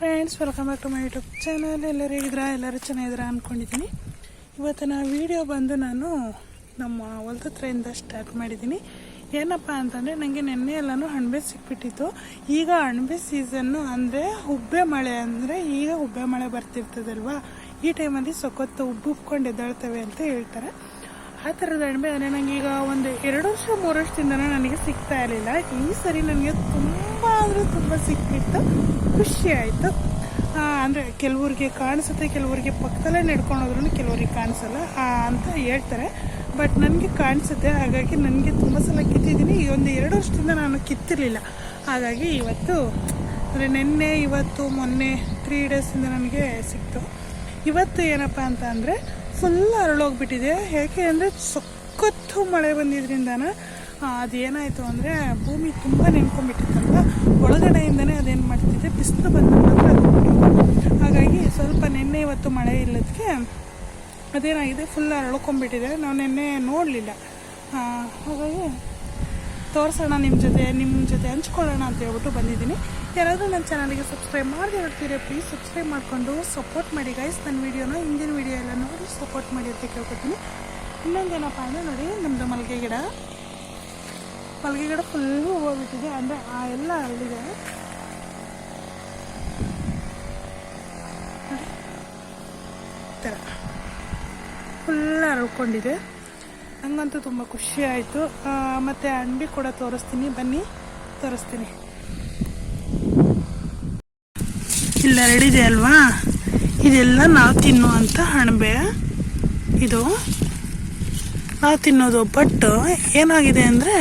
Friends welcome back to my YouTube channel ಎಲ್ಲರೂ ಹೇಗಿದ್ರ ಎಲ್ಲರೂ ಚೆನ್ನಾಗಿದ್ರ ಅಂದ್ಕೊಂಡಿದ್ದೀನಿ ಇವತ್ತಿನ ವೀಡಿಯೋ ಬಂದು ನಾನು ನಮ್ಮ ಹೊಲದ ಹತ್ರದಿಂದ ಸ್ಟಾರ್ಟ್ ಮಾಡಿದ್ದೀನಿ. ಏನಪ್ಪ ಅಂತಂದರೆ ನನಗೆ ನೆನ್ನೆ ಎಲ್ಲನೂ ಹಣ್ಬೆ ಸಿಕ್ಬಿಟ್ಟಿತ್ತು. ಈಗ ಹಣ್ಬೆ ಸೀಸನ್ನು ಅಂದರೆ ಉಬ್ಬೆ ಮಳೆ ಅಂದರೆ ಈಗ ಉಬ್ಬೆ ಮಳೆ ಬರ್ತಿರ್ತದಲ್ವಾ? ಈ ಟೈಮಲ್ಲಿ ಸೊಕೊತ್ತು ಉಬ್ಬು, ಉಬ್ಕೊಂಡು ಎದ್ದಾಳ್ತವೆ ಅಂತ ಹೇಳ್ತಾರೆ. ಆ ಥರದ ಅಣಬೆ ಅಂದರೆ ನನಗೆ ಈಗ ಒಂದು ಎರಡು ವರ್ಷ, ಮೂರು ವರ್ಷದಿಂದನೂ ನನಗೆ ಸಿಗ್ತಾ ಇರಲಿಲ್ಲ. ಈ ಸರಿ ನನಗೆ ತುಂಬ ಅಂದರೆ ತುಂಬ ಸಿಕ್ಕಿತ್ತು. ಖುಷಿ ಆಯಿತು. ಅಂದರೆ ಕೆಲವ್ರಿಗೆ ಕಾಣಿಸುತ್ತೆ, ಕೆಲವ್ರಿಗೆ ಪಕ್ಕದಲ್ಲೇ ನಡ್ಕೊಂಡು ಹೋದ್ರೂ ಕೆಲವ್ರಿಗೆ ಕಾಣಿಸಲ್ಲ ಅಂತ ಹೇಳ್ತಾರೆ. ಬಟ್ ನನಗೆ ಕಾಣಿಸುತ್ತೆ. ಹಾಗಾಗಿ ನನಗೆ ತುಂಬ ಸಲ ಕಿತ್ತಿದ್ದೀನಿ. ಈ ಒಂದು ಎರಡು ವರ್ಷದಿಂದ ನಾನು ಕಿತ್ತಿರಲಿಲ್ಲ. ಹಾಗಾಗಿ ಇವತ್ತು, ಅಂದರೆ ನಿನ್ನೆ, ಇವತ್ತು, ಮೊನ್ನೆ ತ್ರೀ ಡೇಸಿಂದ ನನಗೆ ಸಿಕ್ತು. ಇವತ್ತು ಏನಪ್ಪ ಅಂತ ಅಂದರೆ ಫುಲ್ ಅರಳೋಗ್ಬಿಟ್ಟಿದೆ. ಯಾಕೆ ಅಂದರೆ ಸಖತ್ತು ಮಳೆ ಬಂದಿದ್ರಿಂದನ ಅದೇನಾಯಿತು ಅಂದರೆ ಭೂಮಿ ತುಂಬ ನೆನ್ಕೊಂಬಿಟ್ಟಿತ್ತಲ್ಲ ಒಳಗಡೆಯಿಂದನೇ ಅದೇನು ಮಾಡ್ತಿದ್ದೆ ಬಿಸಿಲು ಬಂದ ಮಾತ್ರ ಹಾಗಾಗಿ ಸ್ವಲ್ಪ ನಿನ್ನೆ ಇವತ್ತು ಮಳೆ ಇಲ್ಲದಕ್ಕೆ ಅದೇನಾಗಿದೆ ಫುಲ್ ಅರಳ್ಕೊಂಡ್ಬಿಟ್ಟಿದೆ. ನಾವು ನಿನ್ನೆ ನೋಡಲಿಲ್ಲ. ಹಾಗಾಗಿ ತೋರಿಸೋಣ ನಿಮ್ಮ ಜೊತೆ ನಿಮ್ಮ ಜೊತೆ ಹಂಚ್ಕೊಳ್ಳೋಣ ಅಂತ ಹೇಳ್ಬಿಟ್ಟು ಬಂದಿದ್ದೀನಿ. ಯಾರಾದರೂ ನನ್ನ ಚಾನಲ್ಗೆ ಸಬ್ಸ್ಕ್ರೈಬ್ ಮಾಡಿ ನೋಡ್ತೀರಿ ಪ್ಲೀಸ್ ಸಬ್ಸ್ಕ್ರೈಬ್ ಮಾಡಿಕೊಂಡು ಸಪೋರ್ಟ್ ಮಾಡಿ ಗೈಸ್ ನನ್ನ ವೀಡಿಯೋನ ಹಿಂದಿನ ವೀಡಿಯೋ ಎಲ್ಲ ನೋಡಿ ಸಪೋರ್ಟ್ ಮಾಡಿ ಅಂತ ಕೇಳ್ಕೊತೀನಿ. ಇನ್ನೊಂದೇನಪ್ಪ ಅಂದರೆ ನೋಡಿ ನಮ್ಮದು ಮಲ್ಲಿಗೆ ಗಿಡ. ಮಲ್ಲಿಗೆ ಗಿಡ ಫುಲ್ಲು ಹೋಗ್ಬಿಟ್ಟಿದೆ ಅಂದರೆ ಆ ಎಲ್ಲ ಅಲ್ಲಿದೆ. ಥರ ಫುಲ್ ಅರಳ್ಕೊಂಡಿದೆ ನನಗಂತೂ ತುಂಬ ಖುಷಿ ಆಯಿತು. ಮತ್ತು ಅಂಡಿ ಕೂಡ ತೋರಿಸ್ತೀನಿ. ಬನ್ನಿ, ತೋರಿಸ್ತೀನಿ. ಇಲ್ಲ ಹರಡಿದೆ ಅಲ್ವಾ? ಇದೆಲ್ಲ ನಾವು ತಿನ್ನುವಂಥ ಅಣಬೆ ಇದು ನಾವು ತಿನ್ನೋದು ಬಟ್ ಏನಾಗಿದೆ ಅಂದರೆ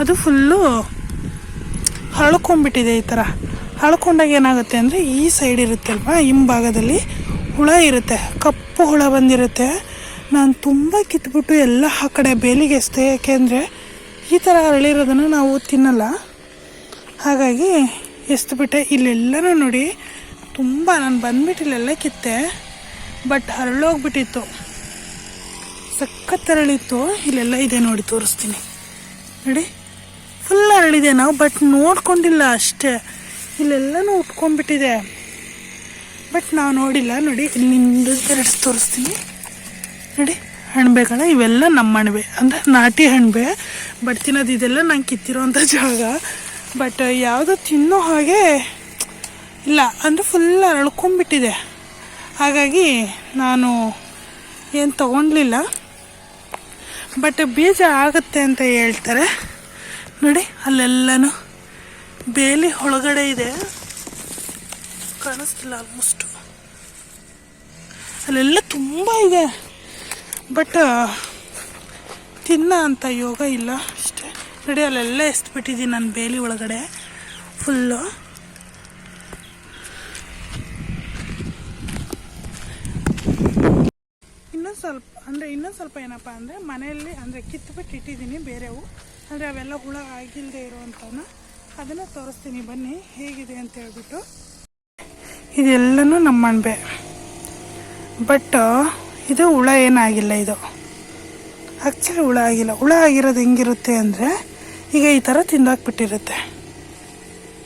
ಅದು ಫುಲ್ಲು ಹಳ್ಕೊಂಬಿಟ್ಟಿದೆ ಈ ಥರ ಹಳ್ಕೊಂಡಾಗ ಏನಾಗುತ್ತೆ ಅಂದರೆ ಈ ಸೈಡ್ ಇರುತ್ತೆ ಅಲ್ವಾ? ಹಿಂಭಾಗದಲ್ಲಿ ಹುಳ ಇರುತ್ತೆ. ಕಪ್ಪು ಹುಳ ಬಂದಿರುತ್ತೆ. ನಾನು ತುಂಬ ಕಿತ್ಬಿಟ್ಟು ಎಲ್ಲ ಆ ಕಡೆ ಬೇಲಿಗೆ ಎಸ್ತೆ ಯಾಕೆಂದರೆ ಈ ಥರ ಅರಳಿರೋದನ್ನು ನಾವು ತಿನ್ನಲ್ಲ. ಹಾಗಾಗಿ ಎಸ್ತುಬಿಟ್ಟೆ ಇಲ್ಲೆಲ್ಲನೂ ನೋಡಿ ತುಂಬ ನಾನು ಬಂದ್ಬಿಟ್ಟಿಲ್ಲೆಲ್ಲ ಕಿತ್ತೆ ಬಟ್ ಹರಳೋಗ್ಬಿಟ್ಟಿತ್ತು. ಸಖತ್ ಅರಳಿತ್ತು ಇಲ್ಲೆಲ್ಲ ಇದೆ ನೋಡಿ, ತೋರಿಸ್ತೀನಿ. ನೋಡಿ ಫುಲ್ ಅರಳಿದೆ ನಾವು ಬಟ್ ನೋಡ್ಕೊಂಡಿಲ್ಲ ಅಷ್ಟೇ. ಇಲ್ಲೆಲ್ಲನೂ ಉಟ್ಕೊಂಡ್ಬಿಟ್ಟಿದೆ. ಬಟ್ ನಾವು ನೋಡಿಲ್ಲ, ನೋಡಿ, ಇಲ್ಲಿ ನಿಮ್ದು ಎರಡು ತೋರಿಸ್ತೀನಿ. ನೋಡಿ ಹಣ್ಬೆಗಳ ಇವೆಲ್ಲ ನಮ್ಮ ಅಣಬೆ ಅಂದರೆ ನಾಟಿ ಹಣ್ಬೆ ಬಟ್ ತಿನ್ನೋದು ಇದೆಲ್ಲ ನಂಗೆ ಕಿತ್ತಿರೋಂಥ ಜಾಗ. ಬಟ್ ಯಾವುದೋ ತಿನ್ನೋ ಹಾಗೆ ಇಲ್ಲ, ಅಂದರೆ ಫುಲ್ ಅರಳ್ಕೊಂಬಿಟ್ಟಿದೆ ಹಾಗಾಗಿ ನಾನು ಏನು ತಗೊಂಡ್ಲಿಲ್ಲ. ಬಟ್ ಬೀಜ ಆಗುತ್ತೆ ಅಂತ ಹೇಳ್ತಾರೆ. ನೋಡಿ, ಅಲ್ಲೆಲ್ಲನೂ ಬೇಲಿ ಒಳಗಡೆ ಇದೆ. ಕಾಣಿಸ್ತಿಲ್ಲ ಆಲ್ಮೋಸ್ಟು ಅಲ್ಲೆಲ್ಲ ತುಂಬ ಇದೆ. ಬಟ್ ತಿನ್ನ ಅಂತ ಯೋಗ ಇಲ್ಲ ಅಷ್ಟೇ. ನೋಡಿ, ಅಲ್ಲೆಲ್ಲ ಎಸ್ಬಿಟ್ಟಿದ್ದೀನಿ ನಾನು ಬೇಲಿ ಒಳಗಡೆ. ಫುಲ್ಲು ಇನ್ನೊಂದು ಸ್ವಲ್ಪ ಅಂದರೆ ಇನ್ನೊಂದು ಸ್ವಲ್ಪ ಏನಪ್ಪ ಅಂದರೆ ಮನೆಯಲ್ಲಿ ಅಂದರೆ ಕಿತ್ಬಿಟ್ಟು ಇಟ್ಟಿದ್ದೀನಿ ಬೇರೆವು. ಅಂದರೆ ಅವೆಲ್ಲ ಹುಳ ಆಗಿಲ್ಲದೆ ಇರುವಂಥವನ್ನ ಅದನ್ನು ತೋರಿಸ್ತೀನಿ. ಬನ್ನಿ, ಹೇಗಿದೆ ಅಂತ ಹೇಳ್ಬಿಟ್ಟು. ಇದೆಲ್ಲನೂ ನಮ್ಮ ಅಣಬೆ. ಬಟ್, ಇದು ಹುಳ ಏನಾಗಿಲ್ಲ ಇದು. ಆ್ಯಕ್ಚುಲಿ ಹುಳ ಆಗಿಲ್ಲ. ಹುಳ ಆಗಿರೋದು ಹೆಂಗಿರುತ್ತೆ ಅಂದರೆ ಈಗ ಈ ಥರ ತಿಂದಾಕ್ಬಿಟ್ಟಿರುತ್ತೆ.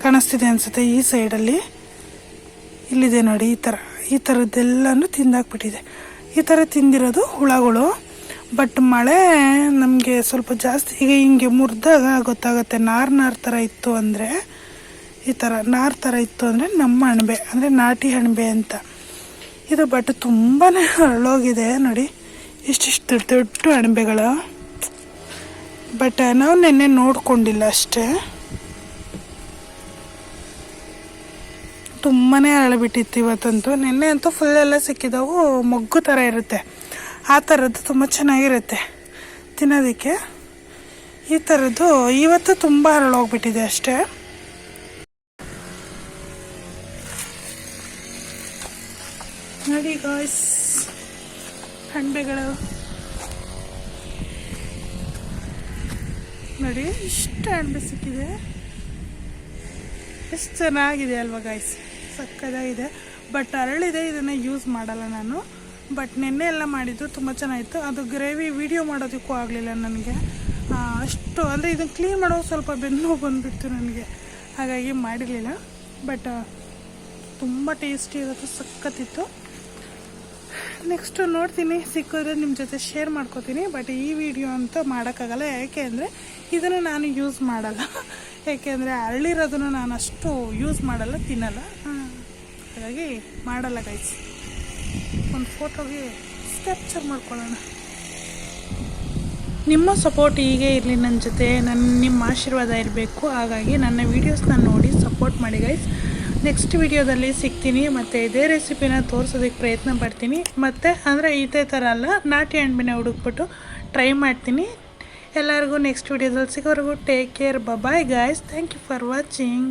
ಕಾಣಿಸ್ತಿದೆ ಅನಿಸುತ್ತೆ ಈ ಸೈಡಲ್ಲಿ ಇಲ್ಲಿದೆ ನೋಡಿ, ಈ ಥರ ಈ ಥರದ್ದೆಲ್ಲನೂ ತಿಂದಾಕ್ಬಿಟ್ಟಿದೆ. ಈ ಥರ ತಿಂದಿರೋದು ಹುಳಗಳು. ಬಟ್ ಮಳೆ ನಮಗೆ ಸ್ವಲ್ಪ ಜಾಸ್ತಿ, ಈಗ ಹಿಂಗೆ ಮುರಿದಾಗ ಗೊತ್ತಾಗುತ್ತೆ, ನಾರು ನಾರು ಥರ ಇತ್ತು ಅಂದರೆ, ಈ ಥರ ನಾರು ಥರ ಇತ್ತು ಅಂದರೆ ನಮ್ಮ ಅಣಬೆ ಅಂದರೆ ನಾಟಿ ಅಣಬೆ ಅಂತ. ಇದು ಬಟ್ ತುಂಬಾ ಹರಳೋಗಿದೆ, ನೋಡಿ. ಇಷ್ಟಿಷ್ಟು ದೊಡ್ಡ ದೊಡ್ಡ ಅಣಬೆಗಳು ಬಟ್ ನಾವು ನಿನ್ನೆ ನೋಡಿಕೊಂಡಿಲ್ಲ ಅಷ್ಟೇ. ತುಂಬಾ ಅರಳಿಬಿಟ್ಟಿತ್ತು ಇವತ್ತಂತೂ. ನಿನ್ನೆ ಅಂತೂ ಫುಲ್ ಎಲ್ಲ ಸಿಕ್ಕಿದವು, ಮೊಗ್ಗು ಥರ ಇರುತ್ತೆ. ಆ ಥರದ್ದು ತುಂಬ ಚೆನ್ನಾಗಿರುತ್ತೆ ತಿನ್ನೋದಕ್ಕೆ. ಈ ಥರದ್ದು ಇವತ್ತು ತುಂಬ ಹರಳೋಗ್ಬಿಟ್ಟಿದೆ ಅಷ್ಟೇ. ನೋಡಿ ಗಾಯ್ಸ್ ಹಣ್ಬೆಗಳು ನೋಡಿ, ಇಷ್ಟು ಹಣ್ಣು ಸಿಕ್ಕಿದೆ. ಎಷ್ಟು ಚೆನ್ನಾಗಿದೆ ಅಲ್ವಾ ಗಾಯ್ಸ್ ಸಕ್ಕದಾಗಿದೆ ಬಟ್ ಅರಳಿದೆ ಇದನ್ನು ಯೂಸ್ ಮಾಡಲ್ಲ ನಾನು. ಬಟ್ ನಿನ್ನೆ ಎಲ್ಲ ಮಾಡಿದ್ದು ತುಂಬ ಚೆನ್ನಾಗಿತ್ತು. ಅದು ಗ್ರೇವಿ ವಿಡಿಯೋ ಮಾಡೋದಕ್ಕೂ ಆಗಲಿಲ್ಲ ನನಗೆ. ಅಷ್ಟು, ಅಂದರೆ ಇದನ್ನು ಕ್ಲೀನ್ ಮಾಡೋ ಸ್ವಲ್ಪ ಬೆನ್ನು ಬಂದುಬಿಡ್ತು ನನಗೆ. ಹಾಗಾಗಿ ಮಾಡಿರಲಿಲ್ಲ. ಬಟ್ ತುಂಬ ಟೇಸ್ಟಿ ಇರೋದು ಸಕ್ಕತ್ತಿತ್ತು. ನೆಕ್ಸ್ಟು ನೋಡ್ತೀನಿ, ಸಿಕ್ಕಿದ್ರೆ ನಿಮ್ಮ ಜೊತೆ ಶೇರ್ ಮಾಡ್ಕೋತೀನಿ. ಬಟ್ ಈ ವಿಡಿಯೋ ಅಂತ ಮಾಡೋಕ್ಕಾಗಲ್ಲ. ಯಾಕೆ ಅಂದರೆ ಇದನ್ನು ನಾನು ಯೂಸ್ ಮಾಡಲ್ಲ. ಯಾಕೆಂದರೆ ಅರಳಿರೋದನ್ನು ನಾನು ಅಷ್ಟು ಯೂಸ್ ಮಾಡಲ್ಲ, ತಿನ್ನಲ್ಲ. ಹಾಗಾಗಿ ಮಾಡಲ್ಲ ಗೈಸ್ ಒಂದು ಫೋಟೋಗೆ ಕ್ಯಾಪ್ಚರ್ ಮಾಡ್ಕೊಳ್ಳೋಣ. ನಿಮ್ಮ ಸಪೋರ್ಟ್ ಹೀಗೆ ಇರಲಿ ನನ್ನ ಜೊತೆ ನನ್ನ ನಿಮ್ಮ ಆಶೀರ್ವಾದ ಇರಬೇಕು. ಹಾಗಾಗಿ ನನ್ನ ವೀಡಿಯೋಸ್ನ ನೋಡಿ ಸಪೋರ್ಟ್ ಮಾಡಿ ಗೈಸ್ ನೆಕ್ಸ್ಟ್ ವಿಡಿಯೋದಲ್ಲಿ ಸಿಗ್ತೀನಿ. ಮತ್ತು ಇದೇ ರೆಸಿಪಿನ ತೋರಿಸೋದಕ್ಕೆ ಪ್ರಯತ್ನ ಪಡ್ತೀನಿ. ಮತ್ತು, ಅಂದರೆ ಇದೇ ಥರ ಅಲ್ಲ, ನಾಟಿ ಹಣ್ಣಿನ ಹುಡುಕ್ಬಿಟ್ಟು ಟ್ರೈ ಮಾಡ್ತೀನಿ. ಎಲ್ಲರಿಗೂ ನೆಕ್ಸ್ಟ್ ವಿಡಿಯೋದಲ್ಲಿ ಸಿಗೋವರೆಗೂ take care bye guys thank you for watching